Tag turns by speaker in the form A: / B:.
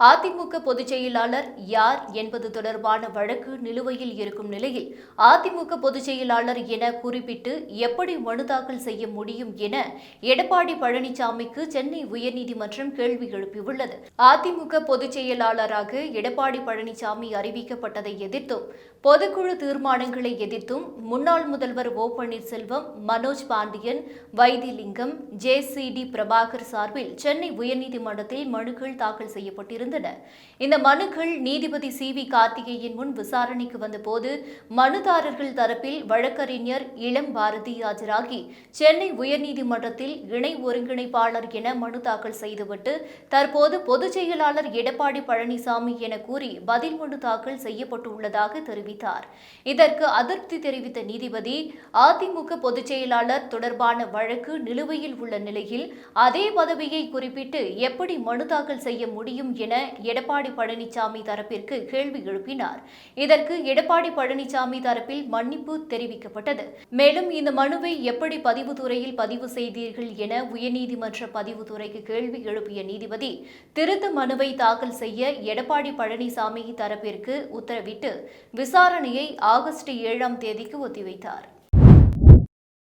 A: AIADMK பொதுச் செயலாளர் யார் என்பது தொடர்பான வழக்கு நிலுவையில் இருக்கும் நிலையில் அதிமுக பொதுச் செயலாளர் என குறிப்பிட்டு எப்படி மனு தாக்கல் செய்ய முடியும் என எடப்பாடி பழனிசாமிக்கு சென்னை உயர்நீதிமன்றம் கேள்வி எழுப்பியுள்ளது. அதிமுக பொதுச் செயலாளராக எடப்பாடி பழனிசாமி அறிவிக்கப்பட்டதை எதிர்த்தும் பொதுக்குழு தீர்மானங்களை எதிர்த்தும் முன்னாள் முதல்வர் O Panneerselvam Manoj Pandian Vaithilingam J C D Prabhakar சார்பில் சென்னை உயர்நீதிமன்றத்தில் மனுக்கள் தாக்கல் இருந்தன. இந்த மனுக்கள் நீதிபதி சி. வி. கார்த்திகேயன் முன் விசாரணைக்கு வந்தபோது மனுதாரர்கள் தரப்பில் வழக்கறிஞர் இளம் பாரதி ஆஜராகி சென்னை உயர்நீதிமன்றத்தில் இணை ஒருங்கிணைப்பாளர் என மனு தாக்கல் செய்துவிட்டு தற்போது பொதுச் செயலாளர் எடப்பாடி பழனிசாமி என கூறி பதில் மனு தாக்கல் செய்யப்பட்டுள்ளதாக தெரிவித்தார். இதற்கு அதிருப்தி தெரிவித்த நீதிபதி அதிமுக பொதுச் செயலாளர் தொடர்பான வழக்கு நிலுவையில் உள்ள நிலையில் அதே பதவியை குறிப்பிட்டு எப்படி மனு தாக்கல் செய்ய முடியும் என என எடப்பாடி பழனிசாமி தரப்பிற்கு கேள்வி எழுப்பினார். இதற்கு எடப்பாடி பழனிசாமி தரப்பில் மன்னிப்பு தெரிவிக்கப்பட்டது. மேலும் இந்த மனுவை எப்படி பதிவுத்துறையில் பதிவு செய்தீர்கள் என உயர்நீதிமன்ற பதிவுத்துறைக்கு கேள்வி எழுப்பிய நீதிபதி திருத்த மனுவை தாக்கல் செய்ய எடப்பாடி பழனிசாமி தரப்பிற்கு உத்தரவிட்டு விசாரணையை ஆகஸ்ட் ஏழாம் தேதிக்கு ஒத்திவைத்தார்.